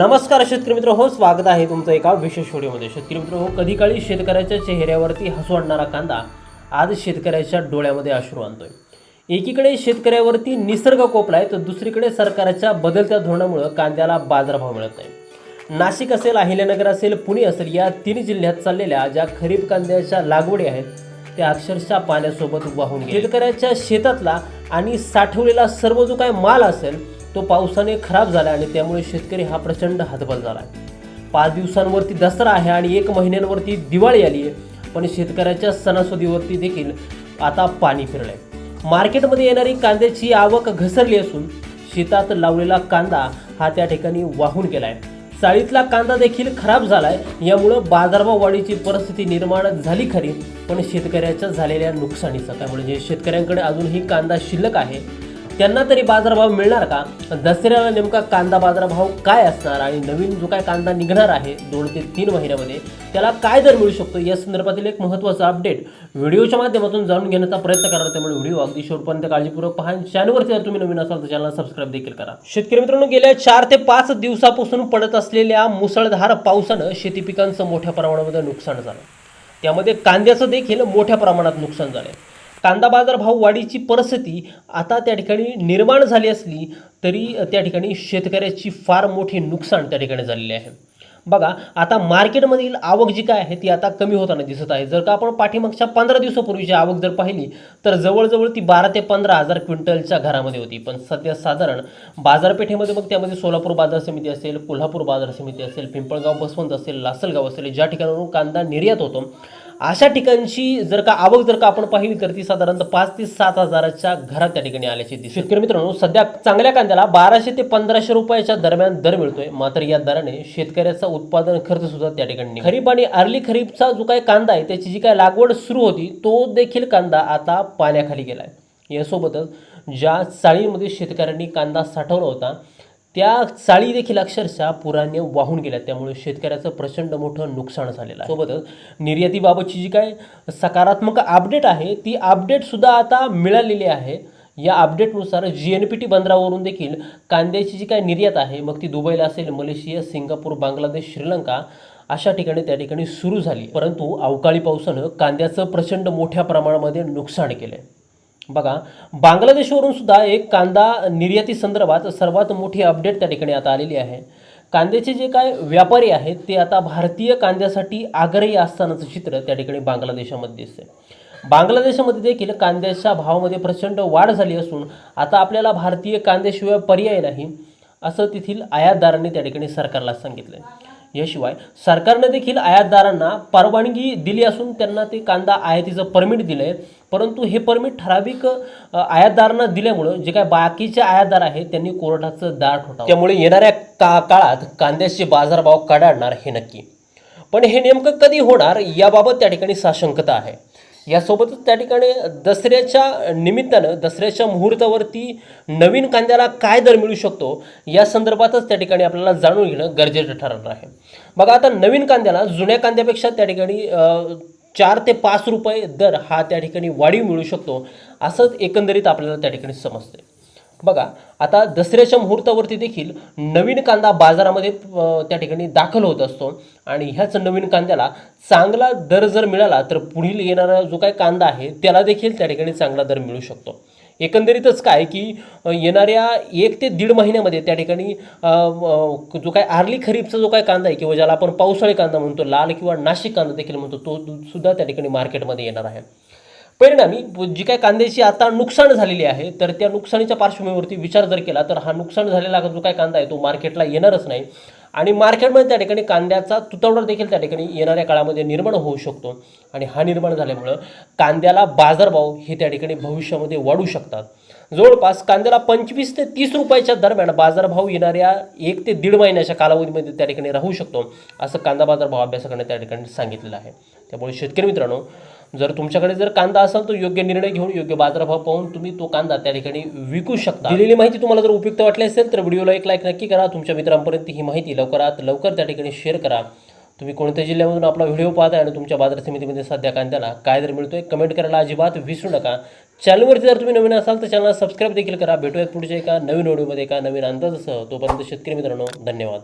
नमस्कार शेतकरी मित्र हो स्वागत आहे तुमचं एका विशेष व्हिडिओमध्ये. शेतकरी मित्र हो कधी काळी शेतकऱ्याच्या चेहऱ्यावरती हसू आणणारा कांदा आज शेतकऱ्याच्या डोळ्यामध्ये अश्रू आणतोय. एकीकडे शेतकऱ्यावरती निसर्ग कोपलाय तर दुसरीकडे सरकारच्या बदलत्या धोरणामुळं कांद्याला बाजारभाव मिळत नाही. नाशिक असेल अहिल्यानगर असेल पुणे असेल या तीन जिल्ह्यात चाललेल्या ज्या खरीप कांद्याच्या लागवडी आहेत त्या अक्षरशः पाण्यासोबत वाहून शेतकऱ्याच्या शेतातला आणि साठवलेला सर्व जो काय माल असेल तो पावसाने खराब झाला आणि त्यामुळे शेतकरी हा प्रचंड हतबल झाला आहे पाच दिवसांवरती दसरा आहे आणि एक महिन्यांवरती दिवाळी आली आहे पण शेतकऱ्याच्या सणासुदीवरती देखील आता पाणी फिरलंय. मार्केटमध्ये येणारी कांद्याची आवक घसरली असून शेतात लावलेला कांदा हा त्या ठिकाणी वाहून गेलाय. चाळीतला कांदा देखील खराब झालाय यामुळं बाजारभाव वाढीची परिस्थिती निर्माण झाली खरी पण शेतकऱ्याच्या झालेल्या नुकसानीचा काय? म्हणजे शेतकऱ्यांकडे अजूनही कांदा शिल्लक आहे त्यांना तरी बाजारभाव मिळणार का? दसऱ्याला नेमका कांदा बाजारभाव काय असणार आणि नवीन जो काय कांदा निघणार आहे दोन ते तीन महिन्यामध्ये त्याला काय दर मिळू शकतो? या संदर्भातील एक महत्त्वाचा अपडेट व्हिडिओच्या माध्यमातून जाणून घेण्याचा प्रयत्न करा त्यामुळे व्हिडिओ अगदी शेवटपर्यंत काळजीपूर्वक पहा आणि चॅनलवरती जर तुम्ही नवीन असाल तर चॅनल सबस्क्राईब देखील करा. शेतकरी मित्रांनो गेल्या चार ते पाच दिवसापासून पडत असलेल्या मुसळधार पावसानं शेती पिकांचं मोठ्या प्रमाणामध्ये नुकसान झालं. त्यामध्ये कांद्याचं देखील मोठ्या प्रमाणात नुकसान झालं कांदा बाजार भाव वाढीची परिस्थिती आता त्या ठिकाणी निर्माण झाली असली तरी त्या ठिकाणी शेतकऱ्याची फार मोठी नुकसान त्या ठिकाणी झालेले आहे. बघा आता मार्केटमधील आवक जी काय आहे ती आता कमी होताना दिसत आहे. जर का आपण पाठीमागच्या पंधरा दिवसापूर्वीची आवक जर पाहिली तर जवळजवळ ती बारा ते पंधरा हजार क्विंटलच्या घरामध्ये होती. पण सध्या साधारण बाजारपेठेमध्ये मग त्यामध्ये सोलापूर बाजार समिती असेल कोल्हापूर बाजार समिती असेल पिंपळगाव बसवंत असेल लासलगाव असेल ज्या ठिकाणावरून कांदा निर्यात होतो अशा ठिकाणची जर का आवक जर का आपण पाहिली तर ती साधारणतः पाच ते सात हजाराच्या घरात त्या ठिकाणी आल्याची दिसते. शेतकरी मित्रांनो सध्या चांगल्या कांद्याला बाराशे ते पंधराशे रुपयाच्या दरम्यान दर मिळतोय. मात्र या दराने शेतकऱ्याचा उत्पादन खर्च सुद्धा त्या ठिकाणी खरीप आणि अर्ली खरीपचा जो काही कांदा आहे त्याची जी काय लागवड सुरू होती तो देखील कांदा आता पाण्याखाली गेलाय. यासोबतच ज्या चाळीमध्ये शेतकऱ्यांनी कांदा साठवला होता त्या चाळी देखील अक्षरशः पुराने वाहून गेल्या त्यामुळे शेतकऱ्याचं प्रचंड मोठं नुकसान झालेलं आहे. सोबतच निर्यातीबाबतची जी काय सकारात्मक अपडेट आहे ती अपडेट सुद्धा आता मिळालेली आहे. या अपडेटनुसार जी एन पी टी बंदरावरून देखील कांद्याची जी काय निर्यात आहे मग ती दुबईला असेल मलेशिया सिंगापूर बांगलादेश श्रीलंका अशा ठिकाणी त्या ठिकाणी सुरू झाली. परंतु अवकाळी पावसानं कांद्याचं प्रचंड मोठ्या प्रमाणामध्ये नुकसान केलं बघा बांगलादेशवरून सुद्धा एक कांदा निर्याती संदर्भात सर्वात मोठी अपडेट त्या ठिकाणी आता आलेली आहे. कांद्याचे जे काय व्यापारी आहेत ते आता भारतीय कांद्यासाठी आग्रही असतानाचं चित्र त्या ठिकाणी बांगलादेशामध्ये दिसते बांगलादेशामध्ये देखील कांद्याच्या भावामध्ये प्रचंड वाढ झाली असून आता आपल्याला भारतीय कांद्याशिवाय पर्याय नाही असं तेथील आयातदारांनी त्या ठिकाणी सरकारला सांगितलं याशिवाय सरकारनं देखील आयातदारांना परवानगी दिली असून त्यांना ते कांदा आयातीचं परमिट दिलं आहे परंतु हे परमिट ठराविक आयातदारांना दिल्यामुळं जे काय बाकीचे आयातदार आहेत त्यांनी कोर्टाचं दार ठोठावलं. त्यामुळे येणाऱ्या का काळात कांद्याचे बाजारभाव कडाडणार हे नक्की. पण हे नेमकं कधी होणार याबाबत त्या ठिकाणी साशंकता आहे. यासोबतच त्या ठिकाणी दसऱ्याच्या निमित्तानं दसऱ्याच्या मुहूर्तावरती नवीन कांद्याला काय दर मिळू शकतो या संदर्भातच त्या ठिकाणी आपल्याला जाणून घेणं गरजेचं ठरणार आहे. बघा आता नवीन कांद्याला जुन्या कांद्यापेक्षा त्या ठिकाणी चार ते पाच रुपये दर हा त्या ठिकाणी वाढीव मिळू शकतो असंच एकंदरीत आपल्याला त्या ठिकाणी समजते बघा आता दसऱ्याच्या मुहूर्तावरती देखील नवीन कांदा बाजारामध्ये त्या ठिकाणी दाखल होत असतो. आणि ह्याच नवीन कांद्याला चांगला दर जर मिळाला तर पुढील येणारा जो काही कांदा आहे त्याला देखील त्या ठिकाणी चांगला दर मिळू शकतो. एकंदरीतच काय की येणाऱ्या एक ते दीड महिन्यामध्ये त्या ठिकाणी जो काय आर्ली खरीपचा जो काय कांदा आहे किंवा ज्याला आपण पावसाळी कांदा म्हणतो लाल किंवा नाशिक कांदा देखील म्हणतो तो सुद्धा त्या ठिकाणी मार्केटमध्ये येणार आहे. परिणामी जी काय कांद्याची आता नुकसान झालेली आहे तर त्या नुकसानीच्या पार्श्वभूमीवरती विचार जर केला तर हा नुकसान झालेला जो काय कांदा आहे तो मार्केटला येणारच नाही. आणि मार्केटमध्ये त्या ठिकाणी कांद्याचा तुटवडा देखील त्या ठिकाणी येणाऱ्या काळामध्ये निर्माण होऊ शकतो. आणि हा निर्माण झाल्यामुळं कांद्याला बाजारभाव हे त्या ठिकाणी भविष्यामध्ये वाढू शकतात. जवळपास कांद्याला पंचवीस ते तीस रुपयाच्या दरम्यान बाजारभाव येणाऱ्या एक ते दीड महिन्याच्या कालावधीमध्ये त्या ठिकाणी राहू शकतो असं कांदा बाजारभाव अभ्यासकांनी त्या ठिकाणी सांगितलेलं आहे. त्यामुळे शेतकरी मित्रांनो जर तुमच्याकडे जर कांदा असेल तर योग्य निर्णय घेऊन योग्य बाजारभाव पाहून तुम्ही तो कांदा त्या ठिकाणी विकू शकता. दिलेली माहिती तुम्हाला जर उपयुक्त वाटली असेल तर व्हिडिओला एक लाईक नक्की करा. तुमच्या मित्रांपर्यंत ही माहिती लवकरात लवकर त्या ठिकाणी शेअर करा. तुम्ही कोणत्या जिल्ह्यामधून आपला व्हिडिओ पाहताय आणि तुमच्या बाजार समितीमध्ये सध्या कांद्याला काय दर मिळतोय कमेंट करायला अजिबात विसरू नका. चॅनलवरती जर तुम्ही नवीन असाल तर चॅनल सबस्क्राईब देखील करा. भेटूयात पुढच्या एका नवीन व्हिडिओमध्ये एका नवीन अंदाजासह. तोपर्यंत शेतकरी मित्रांनो धन्यवाद.